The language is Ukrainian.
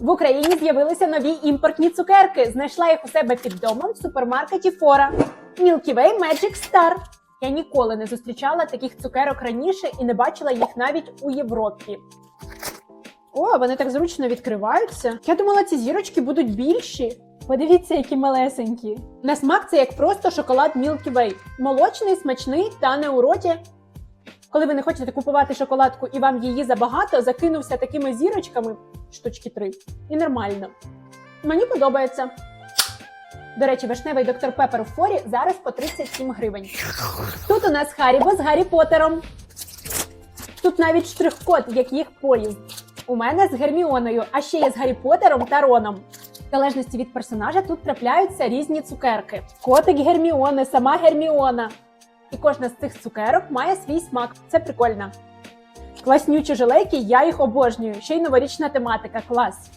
В Україні з'явилися нові імпортні цукерки. Знайшла їх у себе під домом в супермаркеті Фора. Milky Way Magic Star. Я ніколи не зустрічала таких цукерок раніше і не бачила їх навіть у Європі. О, вони так зручно відкриваються. Я думала, ці зірочки будуть більші. Подивіться, які малесенькі. На смак це як просто шоколад Milky Way. Молочний, смачний та не у роті. Коли ви не хочете купувати шоколадку і вам її забагато, закинувся такими зірочками штучки три. І нормально. Мені подобається. До речі, вишневий доктор Пепер у форі зараз по 37 гривень. Тут у нас Харібо з Гаррі Поттером. Тут навіть штрих-код, як їх поїзд. У мене з Герміоною, а ще є з Гаррі Поттером та Роном. В залежності від персонажа тут трапляються різні цукерки. Котик Герміони, сама Герміона. І кожна з цих цукерок має свій смак. Це прикольно. Класнючі жилейки, я їх обожнюю. Ще й новорічна тематика. Клас.